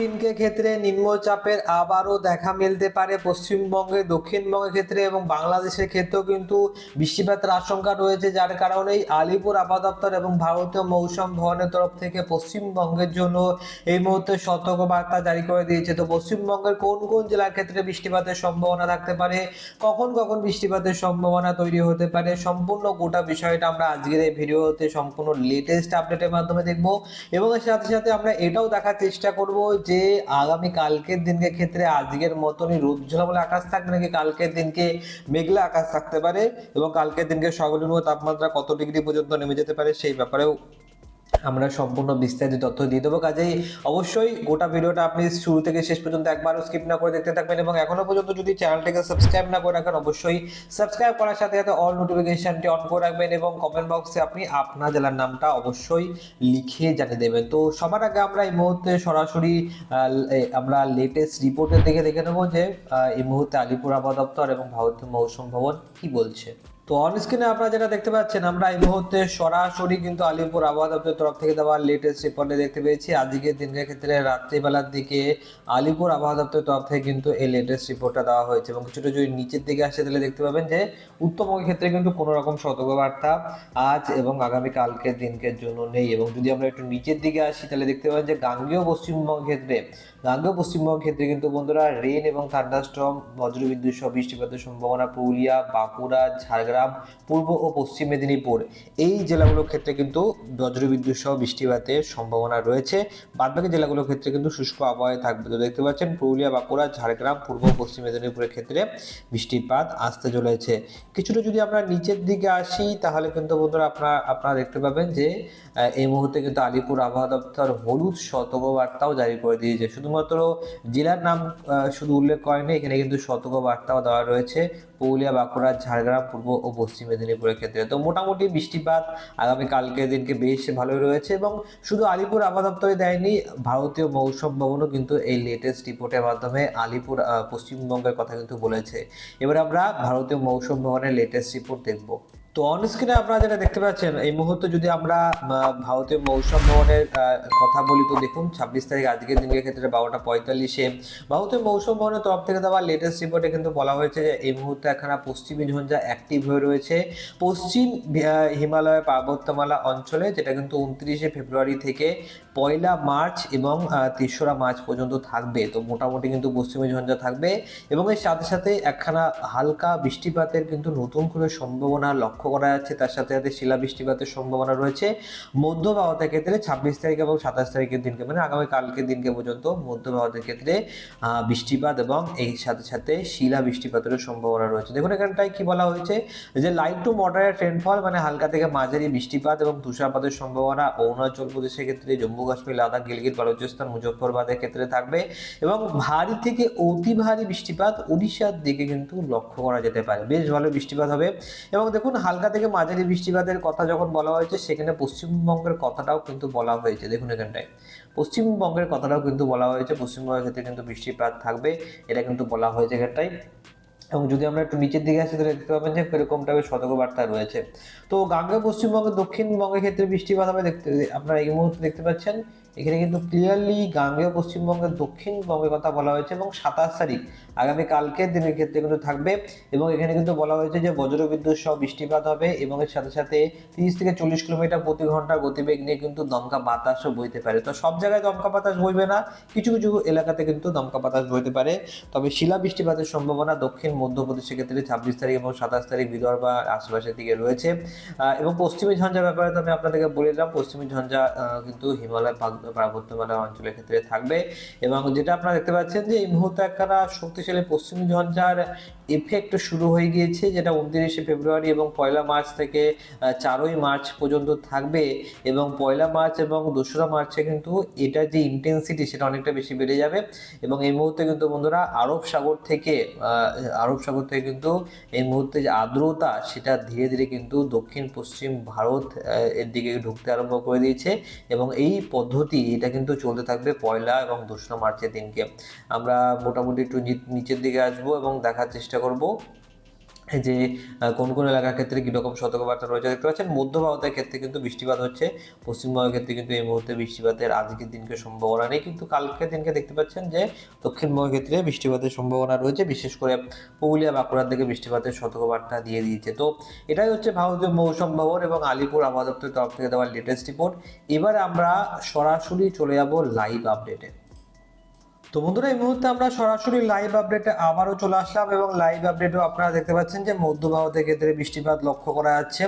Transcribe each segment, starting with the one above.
দিনকে ক্ষেত্রে নিম্নচাপের আবারও দেখা মিলতে পারে। পশ্চিমবঙ্গে, দক্ষিণবঙ্গের ক্ষেত্রে এবং বাংলাদেশের ক্ষেত্রেও কিন্তু বৃষ্টিপাতের আশঙ্কা রয়েছে, যার কারণেই আলিপুর আবহাওয়া এবং ভারতীয় মৌসুম ভবনের তরফ থেকে পশ্চিমবঙ্গের জন্য এই মুহূর্তে সতর্ক বার্তা জারি করে দিয়েছে। তো পশ্চিমবঙ্গের কোন কোন জেলার ক্ষেত্রে বৃষ্টিপাতের সম্ভাবনা থাকতে পারে? কখন কখন বৃষ্টিপাতের সম্ভাবনা তৈরি হতে পারে? সম্পূর্ণ গোটা বিষয়টা আমরা আজকের এই ভিডিওতে সম্পূর্ণ লেটেস্ট আপডেটের মাধ্যমে দেখব এবং এর সাথে সাথে আমরা এটাও দেখার চেষ্টা করব যে আগামী কালকের দিনকে ক্ষেত্রে আজকের মতনই রোদ বলে আকাশ থাকবে নাকি কালকের দিনকে মেঘলা আকাশ থাকতে পারে এবং কালকের দিনকে সর্বনিম্ন তাপমাত্রা কত ডিগ্রি পর্যন্ত নেমে যেতে পারে সেই ব্যাপারেও আমরা সম্পূর্ণ বিস্তারিত তথ্য দিয়ে দেবো। কাজেই অবশ্যই গোটা ভিডিওটা আপনি শুরু থেকে শেষ পর্যন্ত একবারও স্কিপ না করে দেখতে থাকবেন এবং এখনও পর্যন্ত যদি চ্যানেলটিকে সাবস্ক্রাইব না করে রাখেন, অবশ্যই সাবস্ক্রাইব করার সাথে সাথে অল নোটিফিকেশনটি অন করে রাখবেন এবং কমেন্ট বক্সে আপনি আপনার জেলার নামটা অবশ্যই লিখে জানিয়ে দেবেন। তো সবার আগে আমরা এই মুহূর্তে সরাসরি আমরা লেটেস্ট রিপোর্টের দিকে দেখে নেব যে এই মুহূর্তে আলিপুর আবহাওয়া দপ্তর এবং ভারতীয় মৌসুম ভবন কি বলছে। তো অন স্ক্রিনে আপনারা যেটা দেখতে পাচ্ছেন, আমরা এই মুহূর্তে সরাসরি কিন্তু আলিপুর আবহাওয়া দপ্তরের তরফ থেকে দেওয়া লেটেস্ট রিপোর্টে দেখতে পেয়েছি। আজকের দিনের ক্ষেত্রে রাত্রিবেলার দিকে আলিপুর আবহাওয়া দপ্তরের তরফ থেকে কিন্তু এই লেটেস্ট রিপোর্টটা দেওয়া হয়েছে এবং কিছুটা যদি নিচের দিকে আসে তাহলে দেখতে পাবেন যে উত্তরবঙ্গের ক্ষেত্রে কিন্তু কোনো রকম সতর্কবার্তা আজ এবং আগামী কালকের দিনকের জন্য নেই এবং যদি আমরা একটু নিচের দিকে আসি তাহলে দেখতে পাবেন যে গাঙ্গেয় পশ্চিমবঙ্গের ক্ষেত্রে, গাঙ্গেয় পশ্চিমবঙ্গের ক্ষেত্রে কিন্তু বন্ধুরা রেন এবং থান্ডারস্টর্ম বজ্রবিদ্যুৎ সহ বৃষ্টিপাতের সম্ভাবনা পুরুলিয়া, বাঁকুড়া, ঝাড়গ্রাম পূর্ব ও পশ্চিম মেদিনীপুর। এই জেলাগুলোর ক্ষেত্রে কিন্তু বজ্রবিদ্যুৎ সহ বৃষ্টিপাতের সম্ভাবনা রয়েছে। বাদবাকি জেলাগুলোর ক্ষেত্রে কিন্তু শুষ্ক আবহাওয়ায় থাকবে। তো দেখতে পাচ্ছেন, পুরুলিয়া, বাঁকুড়া, ঝাড়গ্রাম, পূর্ব পশ্চিম মেদিনীপুরের ক্ষেত্রে বৃষ্টিপাত আসতে চলেছে। কিছুটা যদি আমরা নিচের দিকে আসি, তাহলে কিন্তু বন্ধুরা আপনারা আপনারা দেখতে পাবেন যে এই মুহূর্তে কিন্তু আলিপুর আবহাওয়া দপ্তর হলুদ সতর্কবার্তাও জারি করে দিয়েছে। শুধুমাত্র জেলার নাম শুধু উল্লেখ করেনি এখানে কিন্তু সতর্কবার্তাও দেওয়া রয়েছে। পুরুলিয়া, বাঁকুড়া, ঝাড়গ্রাম, পূর্ব পশ্চিম মেদিনীপুরের ক্ষেত্রে। তো মোটামুটি বৃষ্টিপাত আগামী কালকের দিনকে বেশ ভালোই রয়েছে এবং শুধু আলিপুর আবহাওয়া দেয়নি, ভারতীয় মৌসুম ভবনও কিন্তু এই লেটেস্ট রিপোর্টের মাধ্যমে আলিপুর পশ্চিমবঙ্গের কথা কিন্তু বলেছে। এবার আমরা ভারতীয় মৌসুম ভবনের লেটেস্ট রিপোর্ট দেখব। তো অন স্ক্রিনে আপনারা যেটা দেখতে পাচ্ছেন, এই মুহূর্তে যদি আমরা ভারতীয় মৌসুম ভবনের কথা বলি, তো দেখুন, ছাব্বিশ তারিখ আজকের দিনের ক্ষেত্রে বারোটা পঁয়তাল্লিশে। ভারতীয় মৌসুম ভবনের তরফ থেকে দেওয়া লেটেস্ট রিপোর্টে কিন্তু বলা হয়েছে যে, এই মুহূর্তে একখানা পশ্চিমী ঝঞ্ঝা অ্যাক্টিভ হয়ে রয়েছে। পশ্চিম হিমালয় পার্বত্যমালা অঞ্চলে, যেটা কিন্তু উনত্রিশে ফেব্রুয়ারি থেকে পয়লা মার্চ এবং তেসরা মার্চ পর্যন্ত থাকবে। তো মোটামুটি কিন্তু পশ্চিমী ঝঞ্ঝা থাকবে এবং এর সাথে সাথে একখানা হালকা বৃষ্টিপাতের কিন্তু নতুন করে সম্ভাবনা লক্ষ্য করা যাচ্ছে, তার সাথে সাথে শিলা বৃষ্টিপাতের সম্ভাবনা রয়েছে। মধ্য ভারতের ক্ষেত্রে ছাব্বিশ তারিখ এবং সাতাশ তারিখের দিনকে মানে আগামী কালকের দিনকে পর্যন্ত মধ্য ভারতের ক্ষেত্রে বৃষ্টিপাত এবং এই সাথে সাথে শিলা বৃষ্টিপাতেরও সম্ভাবনা রয়েছে। দেখুন, এখানটায় কি বলা হয়েছে যে লাইট টু মডারেট রেনফল মানে হালকা থেকে মাঝারি বৃষ্টিপাত এবং তুষারপাতের সম্ভাবনা অরুণাচল প্রদেশের ক্ষেত্রে, জম্মু কাশ্মীর, লাদাখ, গিলগিত, বালুচিস্তান, মুজফ্ফরবাদের ক্ষেত্রে থাকবে এবং ভারী থেকে অতি ভারী বৃষ্টিপাত উড়িষ্যার দিকে কিন্তু লক্ষ্য করা যেতে পারে। বেশ ভালো বৃষ্টিপাত হবে এবং দেখুন, হালকা থেকে মাঝারি বৃষ্টিপাতের কথা যখন বলা হয়েছে, সেখানে পশ্চিমবঙ্গের কথাটাও কিন্তু বলা হয়েছে। দেখুন এখানটায়। পশ্চিমবঙ্গের কথাটাও কিন্তু বলা হয়েছে। পশ্চিমবঙ্গের ক্ষেত্রে কিন্তু বৃষ্টিপাত থাকবে, এটা কিন্তু বলা হয়েছে এখানটায়। এবং যদি আমরা একটু নিচের দিকে আসি, তাহলে দেখতে পাবেন যে এরকম টাইপের সতর্কবার্তা রয়েছে। তো গাঙ্গেয় পশ্চিমবঙ্গের দক্ষিণবঙ্গের ক্ষেত্রে বৃষ্টিপাত হবে, দেখতে আপনারা এই মুহূর্তে দেখতে পাচ্ছেন। এখানে কিন্তু ক্লিয়ারলি গাঙ্গেয় পশ্চিমবঙ্গের দক্ষিণবঙ্গের কথা বলা হয়েছে এবং সাতাশ তারিখ, আগামী কালকের দিনের ক্ষেত্রে কিন্তু থাকবে এবং এখানে কিন্তু বলা হয়েছে যে বজ্রবিদ্যুৎ সহ বৃষ্টিপাত হবে এবং এর সাথে সাথে তিরিশ থেকে চল্লিশ কিলোমিটার প্রতি ঘণ্টার গতিবেগ নিয়ে কিন্তু দমকা বাতাসও বইতে পারে। তো সব জায়গায় দমকা বাতাস বইবে না, কিছু কিছু এলাকাতে কিন্তু দমকা বাতাস বইতে পারে। তবে শিলা বৃষ্টিপাতের সম্ভাবনা দক্ষিণ মধ্যপ্রদেশের ক্ষেত্রে ছাব্বিশ তারিখ এবং সাতাশ তারিখ বিদর্ভ আশেপাশের দিকে রয়েছে। এবং পশ্চিমী ঝঞ্ঝার ব্যাপারে তো আমি আপনাদেরকে বলে দিলাম, পশ্চিমী ঝঞ্ঝা কিন্তু হিমালয় পার্বত্যমালা অঞ্চলের ক্ষেত্রে থাকবে। এবং যেটা আপনারা দেখতে পাচ্ছেন যে এই মুহূর্তে একখানা শক্তিশালী পশ্চিমী ঝঞ্ঝার এফেক্ট শুরু হয়ে গিয়েছে, যেটা উনত্রিশে ফেব্রুয়ারি এবং পয়লা মার্চ থেকে চারই মার্চ পর্যন্ত থাকবে। এবং পয়লা মার্চ এবং দোসরা মার্চে কিন্তু এটার যে ইন্টেন্সিটি সেটা অনেকটা বেশি বেড়ে যাবে। এবং এই মুহূর্তে কিন্তু বন্ধুরা আরব সাগর থেকে আরব সাগর থেকে কিন্তু এই মুহূর্তে যে আর্দ্রতা সেটা ধীরে ধীরে কিন্তু দক্ষিণ পশ্চিম ভারত এর দিকে ঢুকতে আরম্ভ করে দিয়েছে। এবং এই পদ্ধতি এটা কিন্তু চলতে থাকবে পয়লা এবং দোসরা মার্চের দিনকে। আমরা মোটামুটি একটু নিচের দিকে আসব এবং দেখার চেষ্টা করব। যে কোন কোন এলাকার ক্ষেত্রে কীরকম সতর্কবার্তা রয়েছে দেখতে পাচ্ছেন? মধ্য ভারতের ক্ষেত্রে কিন্তু বৃষ্টিপাত হচ্ছে, পশ্চিমবঙ্গের ক্ষেত্রে কিন্তু এই মুহূর্তে বৃষ্টিপাতের আজকের দিনকে সম্ভাবনা নেই। কিন্তু কালকের দিনকে দেখতে পাচ্ছেন যে, দক্ষিণবঙ্গের ক্ষেত্রে বৃষ্টিপাতের সম্ভাবনা রয়েছে, বিশেষ করে পুরুলিয়া বাঁকুড়ার দিকে বৃষ্টিপাতের সতর্কবার্তা দিয়ে দিয়েছে। তো এটাই হচ্ছে ভারতীয় মৌসুম ভবন এবং আলিপুর আবহাওয়া দপ্তরের তরফ থেকে দেওয়া লেটেস্ট রিপোর্ট এবার আমরা সরাসরি চলে যাব লাইভ আপডেটে তো বন্ধুরা, এই মুহূর্তে আমরা সরাসরি লাইভ আপডেটে আবারও চলে আসলাম এবং লাইভ আপডেটও আপনারা দেখতে পাচ্ছেন যে মধ্য ভারতের ক্ষেত্রে বৃষ্টিপাত লক্ষ্য করা যাচ্ছে।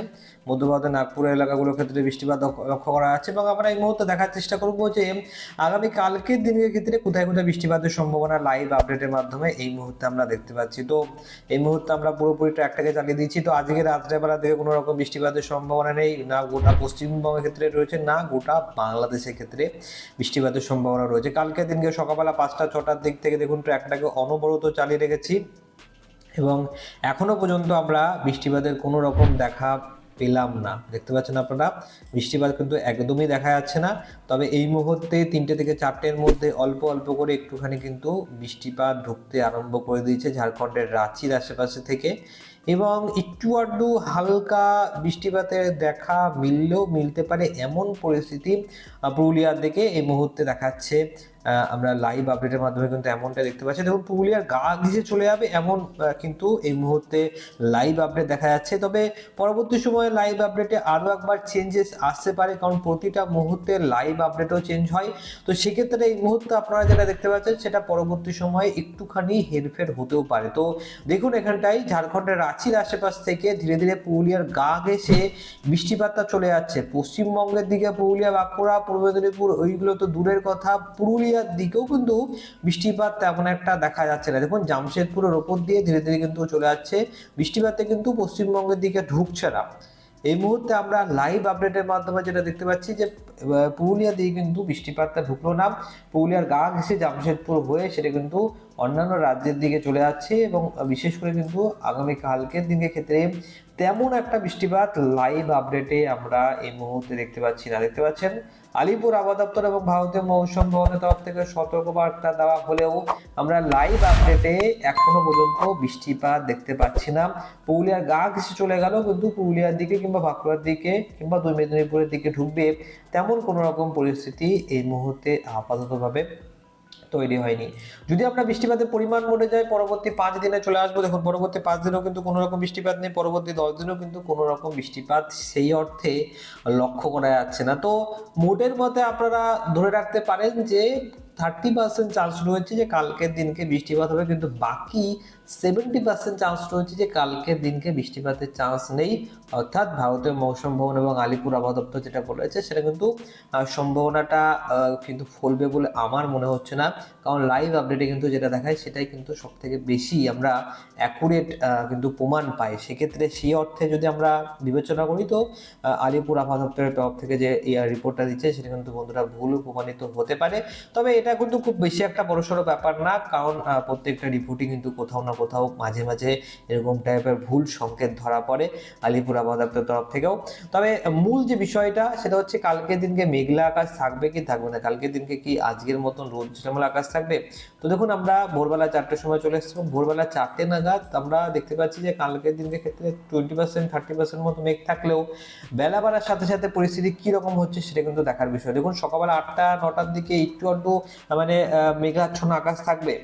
মধ্য ভারতের নাগপুরের এলাকাগুলোর ক্ষেত্রে বৃষ্টিপাত লক্ষ্য- করা যাচ্ছে এবং আমরা এই মুহূর্তে দেখার চেষ্টা করব যে, আগামী কালকের দিনের ক্ষেত্রে কোথায় কোথায় বৃষ্টিপাতের সম্ভাবনা লাইভ আপডেটের মাধ্যমে এই মুহূর্তে আমরা দেখতে পাচ্ছি। তো এই মুহূর্তে আমরা পুরোপুরি ট্র্যাকটাকে চালিয়ে দিচ্ছি। তো আজকে রাত্রেবেলা থেকে কোনো রকম বৃষ্টিপাতের সম্ভাবনা নেই। না গোটা পশ্চিমবঙ্গের ক্ষেত্রে রয়েছে, না গোটা বাংলাদেশের ক্ষেত্রে বৃষ্টিপাতের সম্ভাবনা রয়েছে। কালকের দিনকে সকালবেলা পাঁচটা, ছটার দিক থেকে দেখুন ট্র্যাকটাকে অনবরত চালিয়ে রেখেছি এবং এখনও পর্যন্ত আমরা বৃষ্টিপাতের কোনো রকম দেখা পেলাম না। দেখতে পাচ্ছেন আপনারা বৃষ্টিপাত কিন্তু একদমই দেখা যাচ্ছে না। তবে এই মুহূর্তে তিনটে থেকে চারটের মধ্যে অল্প অল্প করে একটুখানি কিন্তু বৃষ্টিপাত ঢুকতে আরম্ভ করে দিয়েছে ঝাড়খণ্ডের রাঁচির আশেপাশে থেকে। এবং একটু আধটু হালকা বৃষ্টিপাতের দেখা মিললেও মিলতে পারে এমন পরিস্থিতি পুরুলিয়ার দিকে এই মুহূর্তে দেখাচ্ছে। আমরা লাইভ আপডেটের মাধ্যমে কিন্তু এমনটা দেখতে পাচ্ছি। দেখুন, পুরুলিয়ার গা ঘিসে চলে যাবে এমন কিন্তু এই মুহূর্তে লাইভ আপডেট দেখা যাচ্ছে। তবে পরবর্তী সময়ে লাইভ আপডেটে আরও একবার চেঞ্জেস আসতে পারে, কারণ প্রতিটা মুহূর্তে লাইভ আপডেটও চেঞ্জ হয়। তো সেক্ষেত্রে এই মুহূর্তে আপনারা যেটা দেখতে পাচ্ছেন, সেটা পরবর্তী সময়ে একটুখানি হেরফের হতেও পারে। তো দেখুন, এখানটায় ঝাড়খণ্ডের রাঁচির আশেপাশ থেকে ধীরে ধীরে পুরুলিয়ার গা ঘেসে বৃষ্টিপাতটা চলে যাচ্ছে। পশ্চিমবঙ্গের দিকে পুরুলিয়া, বাঁকুড়া, পূর্ব মেদিনীপুর, ওইগুলো তো দূরের কথা। পুরুলিয়ার দিকেও কিন্তু বৃষ্টিপাত তেমন একটা দেখা যাচ্ছে না। দেখুন, জামশেদপুরের ওপর দিয়ে ধীরে ধীরে কিন্তু চলে যাচ্ছে। বৃষ্টিপাতে কিন্তু পশ্চিমবঙ্গের দিকে ঢুকছে না। এই মুহূর্তে আমরা লাইভ আপডেটের মাধ্যমে যেটা দেখতে পাচ্ছি যে পুরুলিয়া দিয়ে কিন্তু বৃষ্টিপাতটা ঢুকলো না। পুরুলিয়ার গা ঘেসে জামশেদপুর হয়ে সেটা কিন্তু অন্যান্য রাজ্যের দিকে চলে যাচ্ছে এবং বিশেষ করে কিন্তু আগামী কালকের দিনের ক্ষেত্রে তেমন একটা বৃষ্টিপাত লাইভ আপডেটে আমরা এই মুহূর্তে দেখতে পাচ্ছি না। দেখতে পাচ্ছেন আলিপুর আবহাওয়া দপ্তর এবং ভারতীয় মৌসুম ভবনের তরফ থেকে সতর্কবার্তা দেওয়া হলেও আমরা লাইভ আপডেটে এখনও পর্যন্ত বৃষ্টিপাত দেখতে পাচ্ছি না। পুরুলিয়ার গা ঘেসে চলে গেল, কিন্তু পুরুলিয়ার দিকে কিংবা বাঁকুড়ার দিকে কিংবা দুই মেদিনীপুরের দিকে ঢুকবে তেমন কোনো রকম পরিস্থিতি এই মুহূর্তে আপাততভাবে তৈরি হয়নি। যদি আমরা বৃষ্টিপাতের পরিমাণ মরে যায় পরবর্তী পাঁচ দিনে চলে আসব। দেখুন, পরবর্তী পাঁচ দিনেও কিন্তু কোনো রকম বৃষ্টিপাত নেই, পরবর্তী দশ দিনেও কিন্তু কোনো রকম বৃষ্টিপাত সেই অর্থে লক্ষ্য করা যাচ্ছে না। তো মোটের মতে আপনারা ধরে রাখতে পারেন যে থার্টি পার্সেন্ট চান্স রয়েছে যে কালকের দিনকে বৃষ্টিপাত হবে, কিন্তু বাকি সেভেন্টি পার্সেন্ট চান্স রয়েছে যে কালকের দিনকে বৃষ্টিপাতের চান্স নেই। অর্থাৎ ভারতীয় মৌসুম ভবন এবং আলিপুর আবহাওয়া দপ্তর যেটা বলেছে, সেটা কিন্তু সম্ভাবনাটা কিন্তু ফলবে বলে আমার মনে হচ্ছে না। কারণ লাইভ আপডেটে কিন্তু যেটা দেখায়, সেটাই কিন্তু সব থেকে বেশি আমরা অ্যাকুরেট কিন্তু প্রমাণ পাই। সেক্ষেত্রে সেই অর্থে যদি আমরা বিবেচনা করি তো আলিপুর আবহাওয়া দপ্তরের তরফ থেকে যে এই রিপোর্টটা দিচ্ছে, সেটা কিন্তু বন্ধুরা ভুল প্রমাণিত হতে পারে। তবে এটা কিন্তু খুব বেশি একটা বড়সড় ব্যাপার না, কারণ প্রত্যেকটা রিপোর্টই কিন্তু কোথাও না কোথাও মাঝে মাঝে এরকম টাইপের ভুল সংকেত ধরা পড়ে আলিপুর আবহাওয়া দপ্তরের তরফ থেকেও। তবে মূল যে বিষয়টা, সেটা হচ্ছে কালকের দিনকে মেঘলা আকাশ থাকবে কি থাকবে না? কালকের দিনকে কি আজকের মতন রোদ ঝামেলা আকাশ থাকবে? তো দেখুন, আমরা ভোরবেলা চারটের সময় চলে এসেছি ভোরবেলা চারটে নাগাদ আমরা দেখতে পাচ্ছি যে কালকের দিনকে ক্ষেত্রে টোয়েন্টি পার্সেন্ট থার্টি পার্সেন্ট মতো মেঘ থাকলেও বেলা বাড়ার সাথে সাথে পরিস্থিতি কীরকম হচ্ছে সেটা কিন্তু দেখার বিষয়। দেখুন সকালবেলা আটটা, নটার দিকে একটু একটু মানে মেঘাচ্ছন্ন আকাশ থাকবে।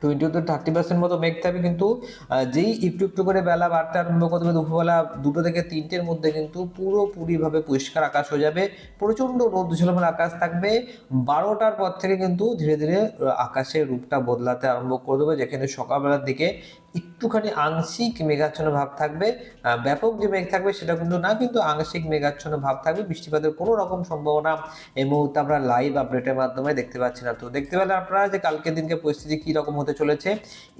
টোয়েন্টি টু থার্টি পার্সেন্ট মতো মেঘ থাকবে কিন্তু যেই একটু একটু করে বেলা বাড়তে আরম্ভ করবে দুপুরবেলা দুটো থেকে তিনটের মধ্যে কিন্তু পুরোপুরিভাবে পরিষ্কার আকাশ হয়ে যাবে। প্রচণ্ড রোদ ঝলমল আকাশ থাকবে। বারোটার পর থেকে কিন্তু ধীরে ধীরে আকাশের রূপটা বদলাতে আরম্ভ করে দেবে। যেখানে সকালবেলার দিকে একটুখানি আংশিক মেঘাচ্ছন্ন ভাব থাকবে ব্যাপক যে মেঘ থাকবে সেটা কিন্তু না, কিন্তু আংশিক মেঘাচ্ছন্ন ভাব থাকবে। বৃষ্টিপাতের কোনো রকম সম্ভাবনা এই মুহূর্তে আমরা লাইভ আপডেটের মাধ্যমে দেখতে পাচ্ছি না। তো দেখতে পেলে আপনারা যে কালকের দিনকে পরিস্থিতি কী রকম হতে চলেছে,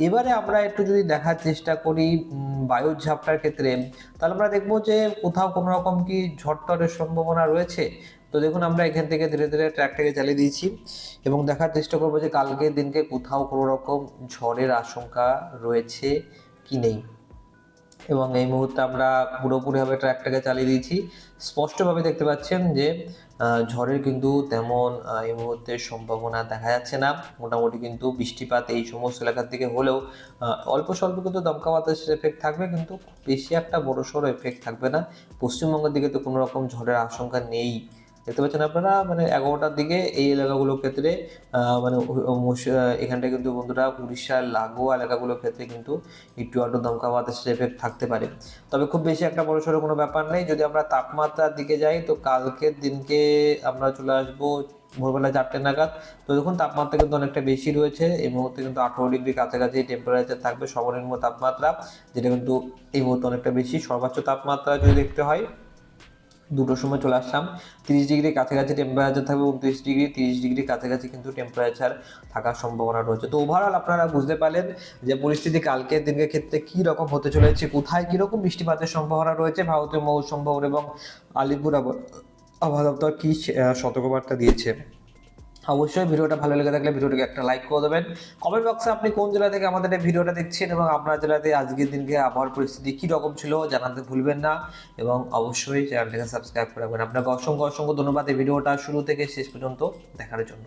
এবারে আমরা একটু যদি দেখার চেষ্টা করি বায়ুর ঝাপটার ক্ষেত্রে, তাহলে আমরা দেখব যে কোথাও কোনো রকম কি ঝড়টরের সম্ভাবনা রয়েছে। তো দেখুন, আমরা এখান থেকে ধীরে ধীরে ট্র্যাকটাকে চালিয়ে দিয়েছি এবং দেখার চেষ্টা করব যে কালকের দিনকে কোথাও কোনো রকম ঝড়ের আশঙ্কা রয়েছে কি নেই। এবং এই মুহূর্তে আমরা পুরোপুরিভাবে ট্র্যাকটাকে চালিয়ে দিয়েছি। স্পষ্টভাবে দেখতে পাচ্ছেন যে ঝড়ের কিন্তু তেমন এই মুহূর্তে সম্ভাবনা দেখা যাচ্ছে না। মোটামুটি কিন্তু বৃষ্টিপাত এই সমস্ত এলাকার দিকে হলেও অল্প স্বল্প কিন্তু দমকা বাতাসের এফেক্ট থাকবে, কিন্তু বেশি একটা বড় সড়ো এফেক্ট থাকবে না। পশ্চিমবঙ্গের দিকে তো কোনো রকম ঝড়ের আশঙ্কা নেই। দেখতে পাচ্ছেন আপনারা মানে এগারোটার দিকে এই এলাকাগুলোর ক্ষেত্রে মানে এখানটা কিন্তু বন্ধুরা উড়িষ্যার লাগোয়া এলাকাগুলোর ক্ষেত্রে কিন্তু একটু আধটু দমকা বাতাসের এফেক্ট থাকতে পারে। তবে খুব বেশি একটা বড় সড়ো কোনো ব্যাপার নেই। যদি আমরা তাপমাত্রার দিকে যাই, তো কালকের দিনকে আমরা চলে আসব ভোরবেলা চারটে নাগাদ। তো দেখুন, তাপমাত্রা কিন্তু অনেকটা বেশি রয়েছে। এই মুহূর্তে কিন্তু আঠারো ডিগ্রি কাছাকাছি টেম্পারেচার থাকবে সর্বনিম্ন তাপমাত্রা, যেটা কিন্তু এই মুহূর্তে অনেকটা বেশি। সর্বোচ্চ তাপমাত্রা যদি দেখতে হয় দুটোর সময় চলে আসলাম। তিরিশ ডিগ্রি কাছাকাছি টেম্পারেচার থাকবে উনত্রিশ ডিগ্রি, তিরিশ ডিগ্রি কাছাকাছি কিন্তু টেম্পারেচার থাকার সম্ভাবনা রয়েছে। তো ওভারঅল আপনারা বুঝতে পারলেন যে পরিস্থিতি কালকের দিনের ক্ষেত্রে কী রকম হতে চলেছে, কোথায় কীরকম বৃষ্টিপাতের সম্ভাবনা রয়েছে, ভারতীয় মৌসুম এবং আলিপুর আবহাওয়া দপ্তর কী সতর্কবার্তা দিয়েছে? অবশ্যই ভিডিওটা ভালো লেগে থাকলে ভিডিওটাকে একটা লাইক করে দেবেন। কমেন্ট বক্সে আপনি কোন জেলা থেকে আমাদের এই ভিডিওটা দেখছেন এবং আপনার জেলাতে আজকের দিনকে আবহাওয়ার পরিস্থিতি কী রকম ছিল জানাতে ভুলবেন না। এবং অবশ্যই চ্যানেলটাকে সাবস্ক্রাইব করে রাখবেন। আপনাকে অসংখ্য অসংখ্য ধন্যবাদ এই ভিডিওটা শুরু থেকে শেষ পর্যন্ত দেখার জন্য।